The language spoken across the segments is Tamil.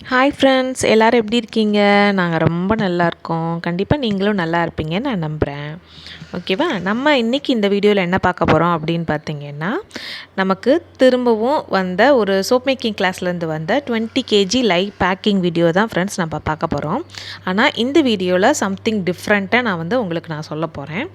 ஹாய் ஃப்ரெண்ட்ஸ் எல்லோரும் எப்படி இருக்கீங்க? நாங்கள் ரொம்ப நல்லா இருக்கோம். கண்டிப்பாக நீங்களும் நல்லா இருப்பீங்கன்னு நான் நம்புகிறேன் ஓகேவா நம்ம இன்றைக்கி இந்த வீடியோவில் என்ன பார்க்க போகிறோம் அப்படின்னு பார்த்தீங்கன்னா நமக்கு திரும்பவும் வந்த ஒரு சோப் மேக்கிங் கிளாஸ்லேருந்து வந்த twenty KG live packing video தான் ஃப்ரெண்ட்ஸ் நம்ம பார்க்க போகிறோம் ஆனால் இந்த வீடியோவில் சம்திங் டிஃப்ரெண்ட்டாக நான் வந்து உங்களுக்கு நான் சொல்ல போகிறேன்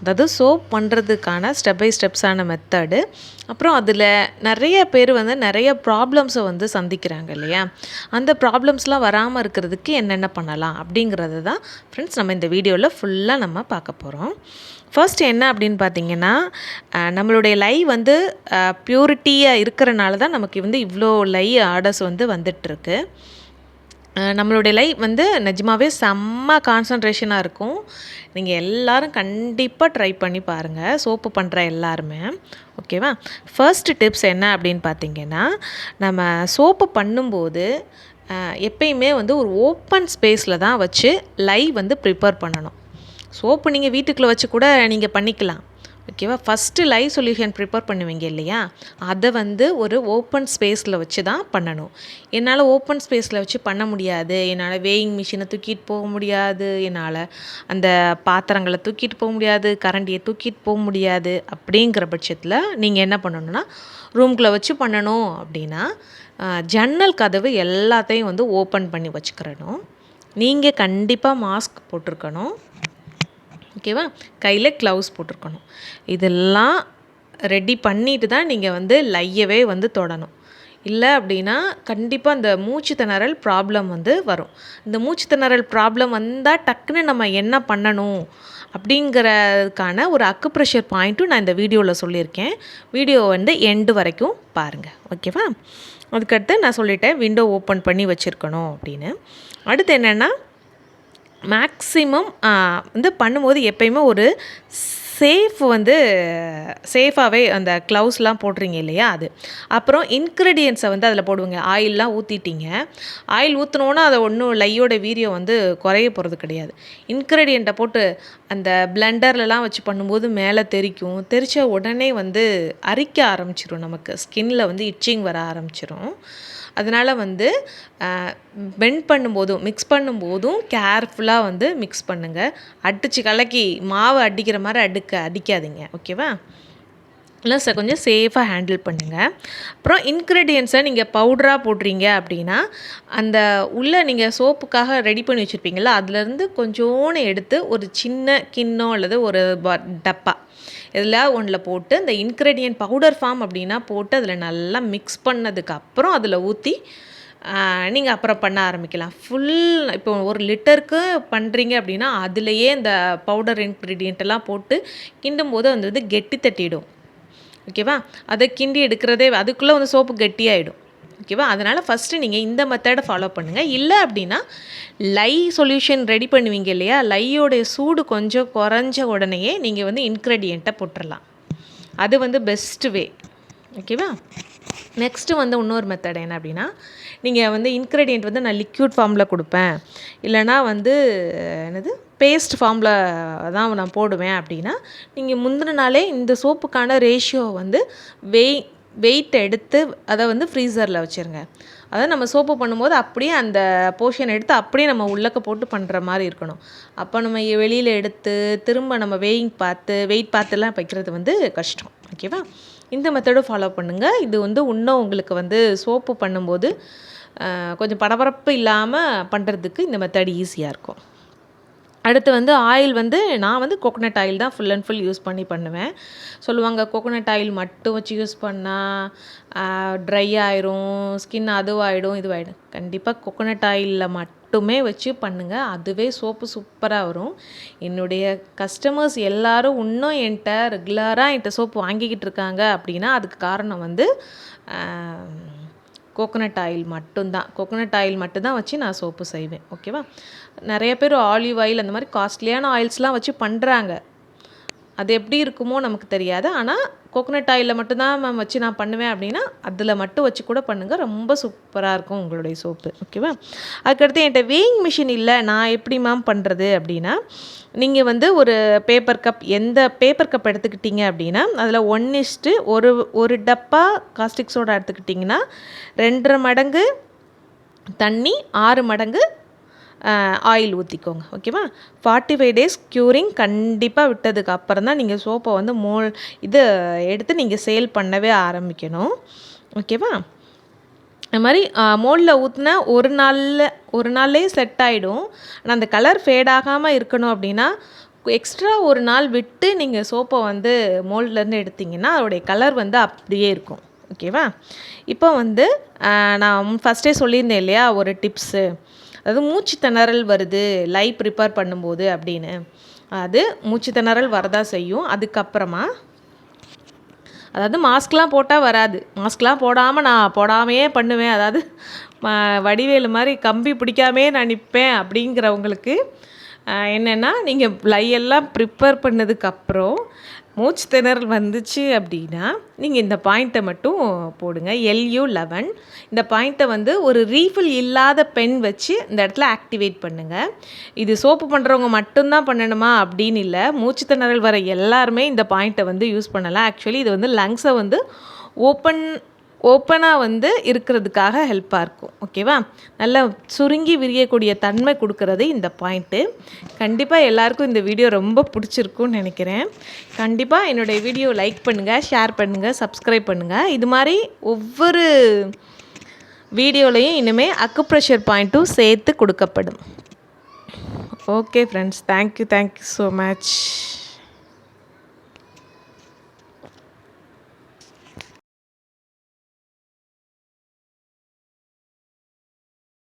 அதாவது சோப் பண்ணுறதுக்கான ஸ்டெப் பை ஸ்டெப்ஸான மெத்தடு அப்புறம் அதில் நிறைய பேர் வந்து நிறைய ப்ராப்ளம்ஸை வந்து சந்திக்கிறாங்க இல்லையா? அந்த ப்ராப்ளம்ஸ்லாம் வராமல் இருக்கிறதுக்கு என்னென்ன பண்ணலாம் அப்படிங்கிறது தான் ஃப்ரெண்ட்ஸ் நம்ம இந்த வீடியோவில் ஃபுல்லாக நம்ம பார்க்க போகிறோம் ஃபர்ஸ்ட் என்ன அப்படின்னு பார்த்தீங்கன்னா நம்மளுடைய லை வந்து ப்யூரிட்டியாக இருக்கிறனால தான் நமக்கு வந்து இவ்வளோ லை ஆர்டர்ஸ் வந்து வந்துட்டுருக்கு. நம்மளுடைய லைஃப் வந்து நிஜமாகவே செம்ம கான்சன்ட்ரேஷனாக இருக்கும். நீங்கள் எல்லோரும் கண்டிப்பாக ட்ரை பண்ணி பாருங்கள் சோப்பு பண்ணுற எல்லாருமே. ஓகேவா ஃபர்ஸ்ட் டிப்ஸ் என்ன அப்படின்னு பார்த்தீங்கன்னா நம்ம சோப்பு பண்ணும்போது எப்பயுமே வந்து ஒரு ஓப்பன் ஸ்பேஸில் தான் வச்சு லைவ் வந்து ப்ரிப்பேர் பண்ணணும். சோப்பு நீங்கள் வீட்டுக்குள்ளே வச்சு கூட நீங்கள் பண்ணிக்கலாம். ஓகேவா ஃபஸ்ட்டு லைவ் சொல்யூஷன் ப்ரிப்பேர் பண்ணுவீங்க இல்லையா? அதை வந்து ஒரு ஓப்பன் ஸ்பேஸில் வச்சு தான் பண்ணணும். என்னால் ஓப்பன் ஸ்பேஸில் வச்சு பண்ண முடியாது. என்னால் வேயிங் மிஷினை தூக்கிட்டு போக முடியாது. என்னால் அந்த பாத்திரங்களை தூக்கிட்டு போக முடியாது. கரண்டியை தூக்கிட்டு போக முடியாது. அப்படிங்கிற பட்சத்தில் நீங்கள் என்ன பண்ணணுன்னா ரூம்குள்ளே வச்சு பண்ணணும் அப்படின்னா ஜன்னல் கதவு எல்லாத்தையும் வந்து ஓப்பன் பண்ணி வச்சுக்கிறணும். நீங்கள் கண்டிப்பாக மாஸ்க் போட்டிருக்கணும். ஓகேவா? கையில் க்ளவுஸ் போட்டிருக்கணும். இதெல்லாம் ரெடி பண்ணிட்டு தான் நீங்கள் வந்து லையவே வந்து தொடணும். இல்லை அப்படின்னா கண்டிப்பாக அந்த மூச்சு திணறல் ப்ராப்ளம் வந்து வரும். இந்த மூச்சு திணறல் ப்ராப்ளம் வந்தால் டக்குன்னு நம்ம என்ன பண்ணணும் அப்படிங்கிறதுக்கான ஒரு அக்கு ப்ரெஷர் பாயிண்ட்டும் நான் இந்த வீடியோவில் சொல்லியிருக்கேன். வீடியோ வந்து எண்டு வரைக்கும் பாருங்கள் ஓகேவா? அதுக்கடுத்து நான் சொல்லிட்டேன் விண்டோ ஓப்பன் பண்ணி வச்சுருக்கணும் அப்படின்னு. அடுத்து என்னென்னா மேக்ஸிமம் வந்து பண்ணும்போது எப்பயுமே ஒரு சேஃப் வந்து சேஃபாகவே அந்த க்ளவுஸ்லாம் போடுறீங்க இல்லையா அது. அப்புறம் இன்க்ரீடியன்ஸை வந்து அதில் போடுவீங்க. ஆயிலெலாம் ஊற்றிட்டீங்க ஆயில் ஊற்றினோன்னா அதை ஒன்றும் லையோட வீரியம் வந்து குறைய போகிறது கிடையாது. இன்க்ரீடியண்ட்டை போட்டு அந்த பிளெண்டர்லலாம் வச்சு பண்ணும்போது மேலே தெரிக்கும். தெரித்த உடனே வந்து அரிக்க ஆரம்பிச்சிடும் நமக்கு. ஸ்கின்னில் வந்து இச்சிங் வர ஆரம்பிச்சிடும் அதனால் வந்து பெண்ட் பண்ணும்போதும் மிக்ஸ் பண்ணும்போதும் கேர்ஃபுல்லாக வந்து மிக்ஸ் பண்ணுங்கள் அடித்து கலக்கி மாவு அடிக்கிற மாதிரி அடுக்க அடிக்காதீங்க. ஓகேவா இல்லை சார் கொஞ்சம் சேஃபாக ஹேண்டில் பண்ணுங்கள் அப்புறம் இன்க்ரீடியன்ஸை நீங்கள் பவுடராக போடுறீங்க அப்படின்னா அந்த உள்ளே நீங்கள் சோப்புக்காக ரெடி பண்ணி வச்சுருப்பீங்களா அதுலேருந்து கொஞ்சோன்னு எடுத்து ஒரு சின்ன கிண்ணம் அல்லது ஒரு டப்பா இதில் ஒன்றில் போட்டு இந்த இன்க்ரீடியன்ட் பவுடர் ஃபார்ம் அப்படின்னா போட்டு அதில் நல்லா மிக்ஸ் பண்ணதுக்கப்புறம் அதில் ஊற்றி நீங்கள் அப்புறம் பண்ண ஆரம்பிக்கலாம். ஃபுல் இப்போ ஒரு லிட்டருக்கு பண்ணுறீங்க அப்படின்னா அதுலேயே இந்த பவுடர் இன்க்ரீடியண்ட்டெல்லாம் போட்டு கிண்டும் போது அது வந்து கெட்டி தட்டிடும். ஓகேவா? அதை கிண்டி எடுக்கிறதே அதுக்குள்ளே வந்து சோப்பு கெட்டியாகிடும் ஓகேவா? அதனால் ஃபஸ்ட்டு நீங்கள் இந்த மெத்தடை ஃபாலோ பண்ணுங்கள் இல்லை அப்படின்னா லை சொல்யூஷன் ரெடி பண்ணுவீங்க இல்லையா? லையோடைய சூடு கொஞ்சம் குறைஞ்ச உடனேயே நீங்கள் வந்து இன்க்ரெடியண்ட்டை போட்டுடலாம் அது வந்து பெஸ்ட் வே ஓகேவா? நெக்ஸ்ட்டு வந்து இன்னொரு மெத்தட் என்ன அப்படின்னா நீங்கள் வந்து இன்க்ரீடியண்ட் வந்து நான் லிக்யூட் ஃபார்மில் கொடுப்பேன். இல்லைனா வந்து என்னது? பேஸ்ட் ஃபார்மில் தான் நான் போடுவேன் அப்படின்னா நீங்கள் முந்தின நாளே இந்த சோப்புக்கான ரேஷியோ வந்து வெய் வெயிட் எடுத்து அதை வந்து ஃப்ரீசரில் வச்சுருங்க. அதாவது நம்ம சோப்பு பண்ணும்போது அப்படியே அந்த போர்ஷன் எடுத்து அப்படியே நம்ம உள்ளக்க போட்டு பண்ணுற மாதிரி இருக்கணும். அப்போ நம்ம வெளியில் எடுத்து திரும்ப நம்ம வெயிங் பார்த்து வெயிட் பார்த்துலாம் வைக்கிறது வந்து கஷ்டம். ஓகேவா இந்த மெத்தடும் ஃபாலோ பண்ணுங்கள் இது வந்து இன்னும் உங்களுக்கு வந்து சோப்பு பண்ணும்போது கொஞ்சம் பரபரப்பு இல்லாமல் பண்ணுறதுக்கு இந்த மெத்தட் ஈஸியாக இருக்கும். அடுத்து வந்து ஆயில் வந்து நான் வந்து கோகோனட் ஆயில் தான் ஃபுல் அண்ட் ஃபுல் யூஸ் பண்ணி பண்ணுவேன். சொல்லுவாங்க கோகோனட் ஆயில் மட்டும் வச்சு யூஸ் பண்ணால் ட்ரை ஆயிரும் ஸ்கின் அதுவாகிடும் இதுவாகிடும் கண்டிப்பாக கோகோனட் ஆயிலில் மட்டுமே வச்சு பண்ணுங்கள் அதுவே சோப்பு சூப்பராக வரும். என்னுடைய கஸ்டமர்ஸ் எல்லோரும் இன்னும் என்கிட்ட ரெகுலராக என்கிட்ட சோப்பு வாங்கிக்கிட்டு இருக்காங்க அப்படின்னா அதுக்கு காரணம் வந்து கோகோனட் ஆயில் மட்டும்தான். கோகோனட் ஆயில் மட்டும்தான் வச்சு நான் சோப்பு செய்வேன். ஓகேவா நிறைய பேர் ஆலிவ் ஆயில் அந்த மாதிரி காஸ்ட்லியான ஆயில்ஸ்லாம் வச்சு பண்ணுறாங்க அது எப்படி இருக்குமோ நமக்கு தெரியாது. ஆனால் கோகோனட் ஆயிலில் மட்டும்தான் மேம் வச்சு நான் பண்ணுவேன் அப்படின்னா அதில் மட்டும் வச்சு கூட பண்ணுங்கள் ரொம்ப சூப்பராக இருக்கும் உங்களுடைய சோப்பு ஓகேவா அதுக்கடுத்து என்கிட்ட வேயிங் மிஷின் இல்லை. நான் எப்படி மேம் பண்ணுறது அப்படின்னா நீங்கள் வந்து ஒரு பேப்பர் கப் எந்த பேப்பர் கப் எடுத்துக்கிட்டீங்க அப்படின்னா அதில் ஒன் இஸ்ட்டு ஒரு ஒரு டப்பா காஸ்டிக் சோடா எடுத்துக்கிட்டிங்கன்னா ரெண்டரை மடங்கு தண்ணி ஆறு மடங்கு ஆயில் ஊற்றிக்கோங்க ஓகேவா ஃபார்ட்டி ஃபைவ் டேஸ் க்யூரிங் கண்டிப்பாக விட்டதுக்கு அப்புறம் தான் நீங்கள் சோப்பை வந்து மோல் இது எடுத்து நீங்கள் சேல் பண்ணவே ஆரம்பிக்கணும் ஓகேவா அது மாதிரி மோலில் ஊற்றினா ஒரு நாளில் ஒரு நாள்லேயே செட் ஆகிடும் ஆனால் அந்த கலர் ஃபேட் ஆகாமல் இருக்கணும் அப்படின்னா எக்ஸ்ட்ரா ஒரு நாள் விட்டு நீங்கள் சோப்பை வந்து மோல்ட்லேருந்து எடுத்திங்கன்னா அதோடைய கலர் வந்து அப்படியே இருக்கும் ஓகேவா இப்போ வந்து நான் ஃபஸ்ட்டே சொல்லியிருந்தேன் இல்லையா ஒரு டிப்ஸு அதாவது மூச்சு திணறல் வருது லை ப்ரிப்பேர் பண்ணும்போது அப்படின்னு. அது மூச்சு திணறல் வரதா செய்யும். அதுக்கப்புறமா அதாவது மாஸ்க்லாம் போட்டால் வராது. மாஸ்க்லாம் போடாமல் நான் போடாமையே பண்ணுவேன். அதாவது வடிவேலு மாதிரி கம்பி பிடிக்காமே நான் நிற்பேன் அப்படிங்கிறவங்களுக்கு என்னென்னா நீங்கள் லையெல்லாம் ப்ரிப்பேர் பண்ணதுக்கப்புறம் மூச்சு திணறல் வந்துச்சு அப்படின்னா நீங்கள் இந்த பாயிண்ட்டை மட்டும் போடுங்க. எல்யூ லெவன் இந்த பாயிண்ட்டை வந்து ஒரு ரீஃபில் இல்லாத பென் வச்சு இந்த இடத்துல ஆக்டிவேட் பண்ணுங்கள் இது சோப்பு பண்ணுறவங்க மட்டும்தான் பண்ணணுமா அப்படின்னு இல்லை. மூச்சு திணறல் வர எல்லாருமே இந்த பாயிண்ட்டை வந்து யூஸ் பண்ணலாம். ஆக்சுவலி இது வந்து லங்ஸை வந்து ஓப்பன் ஓப்பனாக வந்து இருக்கிறதுக்காக ஹெல்ப்பாக இருக்கும். ஓகேவா நல்லா சுருங்கி விரியக்கூடிய தன்மை கொடுக்கறது இந்த பாயிண்ட்டு கண்டிப்பாக எல்லாருக்கும் இந்த வீடியோ ரொம்ப பிடிச்சிருக்குன்னு நினைக்கிறேன். கண்டிப்பாக என்னுடைய வீடியோ லைக் பண்ணுங்கள் ஷேர் பண்ணுங்கள் சப்ஸ்கிரைப் பண்ணுங்கள் இது மாதிரி ஒவ்வொரு வீடியோலையும் இனிமேல் அக்குப்ரெஷர் பாயிண்ட்டும் சேர்த்து கொடுக்கப்படும். Okay friends thank you thank you so much